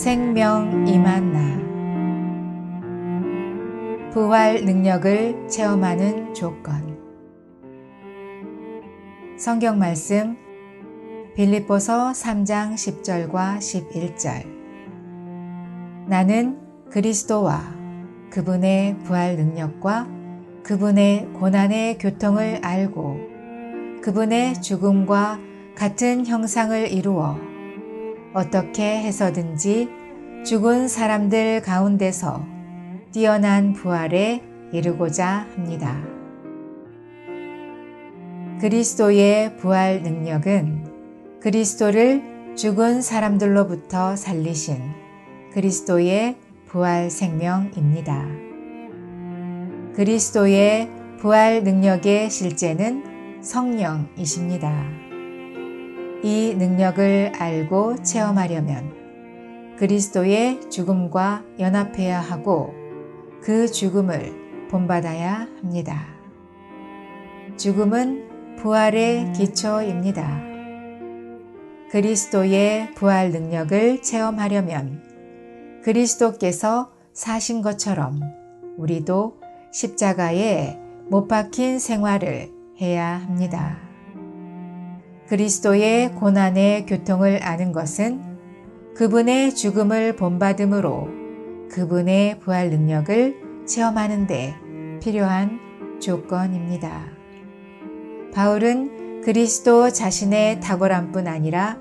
생명 임한 나. 부활 능력을 체험하는 조건. 성경 말씀 빌립보서 3장 10절과 11절. 나는 그리스도와 그분의 부활 능력과 그분의 고난의 교통을 알고 그분의 죽음과 같은 형상을 이루어 어떻게 해서든지 죽은 사람들 가운데서 뛰어난 부활에 이르고자 합니다. 그리스도의 부활 능력은 그리스도를 죽은 사람들로부터 살리신 그리스도의 부활 생명입니다. 그리스도의 부활 능력의 실제는 성령이십니다. 이 능력을 알고 체험하려면 그리스도의 죽음과 연합해야 하고 그 죽음을 본받아야 합니다. 죽음은 부활의 기초입니다. 그리스도의 부활 능력을 체험하려면 그리스도께서 사신 것처럼 우리도 십자가에 못 박힌 생활을 해야 합니다. 그리스도의 고난의 교통을 아는 것은 그분의 죽음을 본받음으로 그분의 부활 능력을 체험하는 데 필요한 조건입니다. 바울은 그리스도 자신의 탁월함 뿐 아니라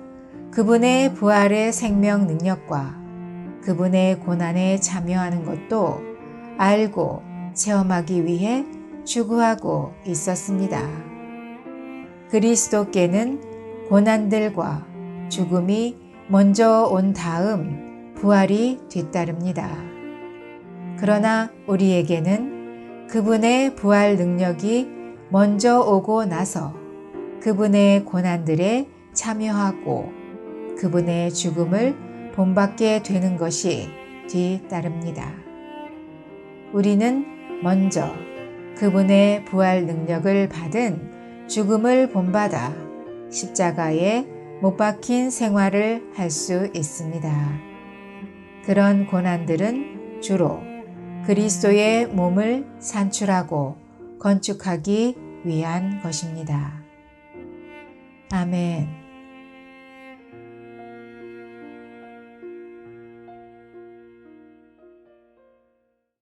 그분의 부활의 생명 능력과 그분의 고난에 참여하는 것도 알고 체험하기 위해 추구하고 있었습니다. 그리스도께는 고난들과 죽음이 먼저 온 다음 부활이 뒤따릅니다. 그러나 우리에게는 그분의 부활 능력이 먼저 오고 나서 그분의 고난들에 참여하고 그분의 죽음을 본받게 되는 것이 뒤따릅니다. 우리는 먼저 그분의 부활 능력을 받은 죽음을 본받아 십자가에 못 박힌 생활을 할 수 있습니다. 그런 고난들은 주로 그리스도의 몸을 산출하고 건축하기 위한 것입니다. 아멘.